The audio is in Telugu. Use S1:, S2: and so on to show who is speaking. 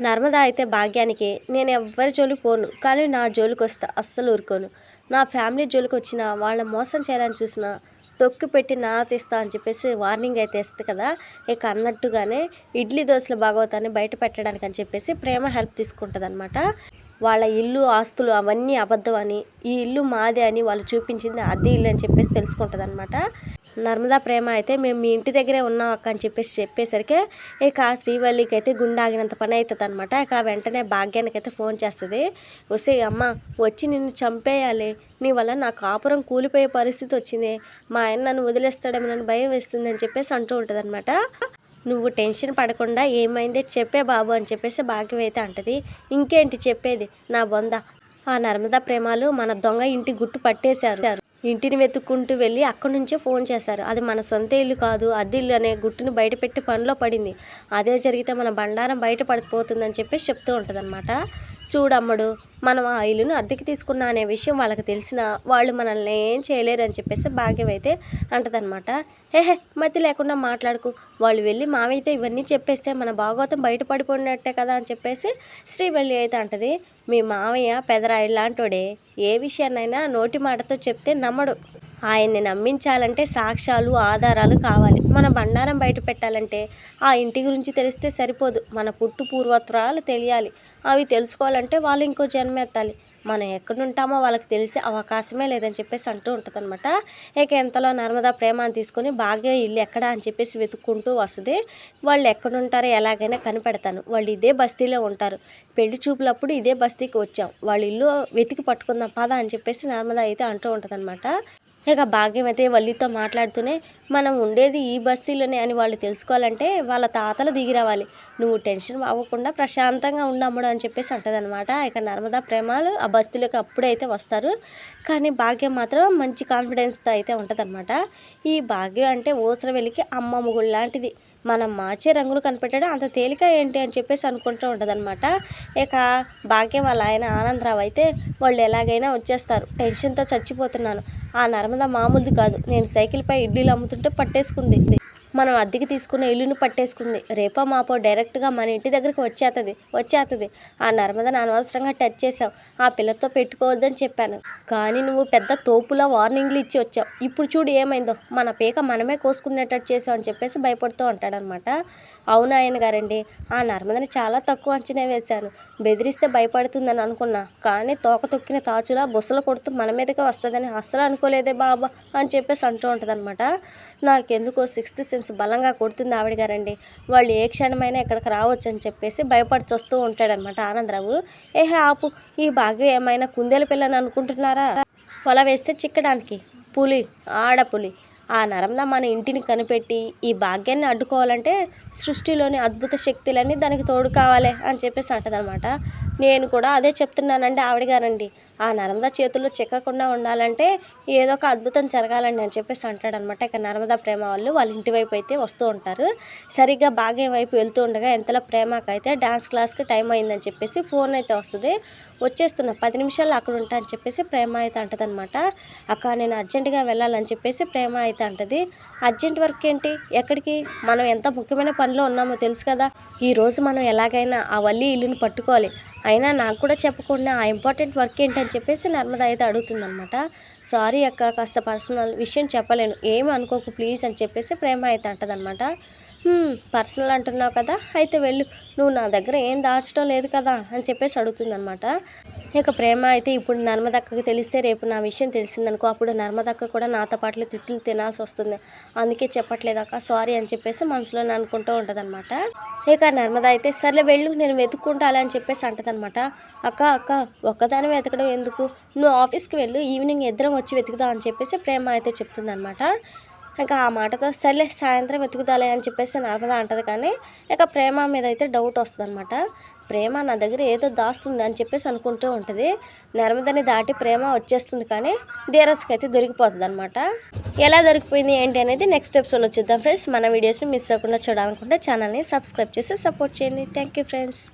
S1: నర్మదా అయితే భాగ్యానికి నేను ఎవ్వరి జోలికి పోను కానీ నా జోలికి వస్తా అస్సలు ఊరుకోను. నా ఫ్యామిలీ జోలికి వచ్చిన వాళ్ళ మోసం చేయాలని చూసిన తొక్కి పెట్టి నా తీస్తా అని చెప్పేసి వార్నింగ్ అయితే ఇస్తుంది కదా ఇక అన్నట్టుగానే ఇడ్లీ దోశల భాగవతాన్ని బయట పెట్టడానికి అని చెప్పేసి ప్రేమ హెల్ప్ తీసుకుంటుంది అనమాట వాళ్ళ ఇల్లు ఆస్తులు అవన్నీ అబద్ధం అని ఈ ఇల్లు మాదే అని వాళ్ళు చూపించింది అది ఇల్లు అని చెప్పేసి తెలుసుకుంటుంది అనమాట నర్మదా ప్రేమ అయితే మేము మీ ఇంటి దగ్గరే ఉన్నాం అక్క అని చెప్పేసి చెప్పేసరికి ఇక శ్రీవల్లికి అయితే గుండె ఆగినంత పని అవుతుంది అనమాట ఇక వెంటనే భాగ్యానికి అయితే ఫోన్ చేస్తుంది. వస్తే అమ్మ వచ్చి నిన్ను చంపేయాలి. నీ వల్ల నా కాపురం కూలిపోయే పరిస్థితి వచ్చింది. మా ఆయన నన్ను వదిలేస్తాడేమో నన్ను భయం వేస్తుంది అని చెప్పేసి అంటూ ఉంటుంది అనమాట నువ్వు టెన్షన్ పడకుండా ఏమైందే చెప్పే బాబు అని చెప్పేసి భాగ్యం అయితే అంటది. ఇంకేంటి చెప్పేది? నా బొంద. ఆ నర్మదా ప్రేమాలు మన దొంగ ఇంటి గుట్టు పట్టేశారు. ఇంటిని వెతుక్కుంటూ వెళ్ళి అక్కడి నుంచే ఫోన్ చేశారు అది మన సొంత ఇల్లు కాదు అద్దె ఇల్లు అనే గుట్టును బయటపెట్టి పనిలో పడింది. అదే జరిగితే మన బండారం బయట పడిపోతుందని చెప్పేసి చెప్తూ ఉంటుంది చూడమ్మడు మనం ఆ ఇల్లును అద్దెకి తీసుకున్నా అనే విషయం వాళ్ళకి తెలిసిన వాళ్ళు మనల్ని ఏం చేయలేరు అని చెప్పేసి భాగ్యం అయితే అంటదనమాట హే మతి లేకుండా మాట్లాడుకు. వాళ్ళు వెళ్ళి మావైతే ఇవన్నీ చెప్పేస్తే మన భాగవతం బయటపడిపోయినట్టే కదా అని చెప్పేసి శ్రీవల్లి అయితే అంటది. మీ మావయ్య పెదరాయి లాంటోడే ఏ విషయాన్నైనా నోటి మాటతో చెప్తే నమ్మడు. ఆయన్ని నమ్మించాలంటే సాక్ష్యాలు ఆధారాలు కావాలి. మన బండారం బయట పెట్టాలంటే ఆ ఇంటి గురించి తెలిస్తే సరిపోదు. మన పుట్టు పూర్వత్రాలు తెలియాలి. అవి తెలుసుకోవాలంటే వాళ్ళు ఇంకో జన్మెత్తాలి మనం ఎక్కడుంటామో వాళ్ళకి తెలిసే అవకాశమే లేదని చెప్పేసి అంటూ ఉంటుంది అనమాట ఇక ఎంతలో నర్మదా ప్రేమని తీసుకొని భాగ్యం ఇల్లు ఎక్కడ? అని చెప్పేసి వెతుక్కుంటూ వస్తుంది. వాళ్ళు ఎక్కడుంటారో ఎలాగైనా కనిపెడతాను. వాళ్ళు ఇదే బస్తీలో ఉంటారు. పెళ్ళి చూపులప్పుడు ఇదే బస్తీకి వచ్చాం. వాళ్ళ ఇల్లు వెతికి పట్టుకుందాం పద అని చెప్పేసి నర్మదా అయితే అంటూ ఉంటుంది అనమాట ఇక భాగ్యం అయితే వల్లితో మాట్లాడుతూనే మనం ఉండేది ఈ బస్తీలోనే అని వాళ్ళు తెలుసుకోవాలంటే వాళ్ళ తాతలు దిగి రావాలి. నువ్వు టెన్షన్ అవ్వకుండా ప్రశాంతంగా ఉండమ్ముడు అని చెప్పేసి అంటదనమాట ఇక నర్మదా ప్రేమాలు ఆ బస్తీలోకి అప్పుడైతే వస్తారు. కానీ భాగ్యం మాత్రం మంచి కాన్ఫిడెన్స్తో అయితే ఉంటుందన్నమాట. ఈ భాగ్యం అంటే ఓసర వెళ్ళికి అమ్మ ముగుడు లాంటిది. మనం మార్చే రంగులు కనిపెట్టడం అంత తేలిక ఏంటి అని చెప్పేసి అనుకుంటూ ఉంటుందన్నమాట. ఇక భాగ్యం వాళ్ళ ఆయన ఆనందరావు అయితే వాళ్ళు ఎలాగైనా వచ్చేస్తారు. టెన్షన్తో చచ్చిపోతున్నాను. ఆ నర్మద మామూలుది కాదు. నేను సైకిల్పై ఇడ్లీలు అమ్ముతుంటే పట్టేసుకుంది. మనం అద్దెకి తీసుకున్న ఇల్లును పట్టేసుకుంది. రేపో మాపో డైరెక్ట్గా మన ఇంటి దగ్గరికి వచ్చేస్తుంది వచ్చేస్తుంది ఆ నర్మదను అనవసరంగా టచ్ చేసావు ఆ పిల్లతో పెట్టుకోవద్దని చెప్పాను. కానీ నువ్వు పెద్ద తోపులా వార్నింగ్లు ఇచ్చి వచ్చావు. ఇప్పుడు చూడు ఏమైందో. మన పీక మనమే కోసుకునేటట్టు చేసావు అని చెప్పేసి భయపడుతూ ఉంటాడనమాట అవును ఆయన గారండి ఆ నర్మదని చాలా తక్కువ అంచనా వేశాను. బెదిరిస్తే భయపడుతుందని అనుకున్నా. కానీ తోక తొక్కిన తాచులా బుసలు కొడుతూ మన మీదకే వస్తుందని అస్సలు అనుకోలేదే బాబా అని చెప్పేసి అంటూ ఉంటుందన్నమాట నాకెందుకో సిక్స్త్ సెన్స్ బలంగా కొడుతుంది ఆవిడ గారండి. వాళ్ళు ఏ క్షణమైనా ఇక్కడికి రావచ్చు అని చెప్పేసి భయపడి వస్తూ ఉంటాడనమాట ఆనందరావు. ఏహే ఆపు. ఈ భాగ్యం ఏమైనా కుందేలు పిల్లని అనుకుంటున్నారా? వల వేస్తే చిక్కడానికి. పులి ఆడపులి ఆ నరంద మన ఇంటిని కనిపెట్టి ఈ భాగ్యాన్ని అడ్డుకోవాలంటే సృష్టిలోని అద్భుత శక్తులన్నీ దానికి తోడు కావాలి అని చెప్పేసి అంటదనమాట నేను కూడా అదే చెప్తున్నానండి ఆవిడ గారండి. ఆ నర్మదా చేతుల్లో చిక్కకుండా ఉండాలంటే ఏదో ఒక అద్భుతం జరగాలండి అని చెప్పేసి అంటాడనమాట. ఇక నర్మదా ప్రేమ వాళ్ళు వాళ్ళ ఇంటి వైపు అయితే వస్తూ ఉంటారు. సరిగ్గా భాగ్యం వైపు వెళ్తూ ఉండగా ఎంతలో ప్రేమకైతే డ్యాన్స్ క్లాస్కి టైం అయిందని చెప్పేసి ఫోన్ అయితే వస్తుంది. వచ్చేస్తున్నా పది నిమిషాలు అక్కడ ఉంటా అని చెప్పేసి ప్రేమ అయితే అంటదనమాట. అక్క నేను అర్జెంటుగా వెళ్ళాలని చెప్పేసి ప్రేమ అయితే అంటది. అర్జెంట్ వర్క్ ఏంటి? ఎక్కడికి? మనం ఎంత ముఖ్యమైన పనిలో ఉన్నామో తెలుసు కదా. ఈరోజు మనం ఎలాగైనా ఆ వల్లి ఇల్లుని పట్టుకోవాలి. అయినా నాకు కూడా చెప్పకుండా ఆ ఇంపార్టెంట్ వర్క్ ఏంటని అని చెప్పేసి నర్మద అయితే అడుగుతుందనమాట సారీ అక్క కాస్త పర్సనల్ విషయం చెప్పలేను. ఏం అనుకోకు ప్లీజ్ అని చెప్పేసి ప్రేమ అయితే అంటదనమాట పర్సనల్ అంటున్నావు కదా అయితే వెళ్ళు. నువ్వు నా దగ్గర ఏం దాచడం లేదు కదా అని చెప్పేసి అడుగుతుందనమాట ఇక ప్రేమ అయితే ఇప్పుడు నర్మదక్కకి తెలిస్తే రేపు నా విషయం తెలిసిందనుకో అప్పుడు నర్మదక్క కూడా నాతో పాటు తిట్లు తినాల్సి వస్తుంది. అందుకే చెప్పట్లేదక్క సారీ అని చెప్పేసి మనసులో అనుకుంటూ ఉంటుందన్నమాట. ఇక నర్మద అయితే సర్లే వెళ్ళు నేను వెతుక్కుంటాలి అని చెప్పేసి అంటదనమాట అక్క అక్క ఒక్కదాని వెతకడం ఎందుకు? నువ్వు ఆఫీస్కి వెళ్ళు ఈవినింగ్ ఇద్దరం వచ్చి వెతుకుదాం అని చెప్పేసి ప్రేమ అయితే చెప్తుందనమాట ఇంకా ఆ మాటతో సర్లే సాయంత్రం వెతుకుదాలే అని చెప్పేసి నర్మద అంటది కానీ ఇక ప్రేమ మీద అయితే డౌట్ వస్తుంది అనమాట ప్రేమ నా దగ్గర ఏదో దాస్తుంది అని చెప్పేసి అనుకుంటూ ఉంటుంది. నర్మదని దాటి ప్రేమ వచ్చేస్తుంది కానీ ధీరజ్కి అయితే దొరికిపోతుంది అనమాట ఎలా దొరికిపోయింది ఏంటి అనేది నెక్స్ట్ ఎపిసోడ్లో చూద్దాం ఫ్రెండ్స్. మన వీడియోస్ని మిస్ అవ్వకుండా చూడాలనుకుంటే ఛానల్ని సబ్స్క్రైబ్ చేసి సపోర్ట్ చేయండి. Thank you friends.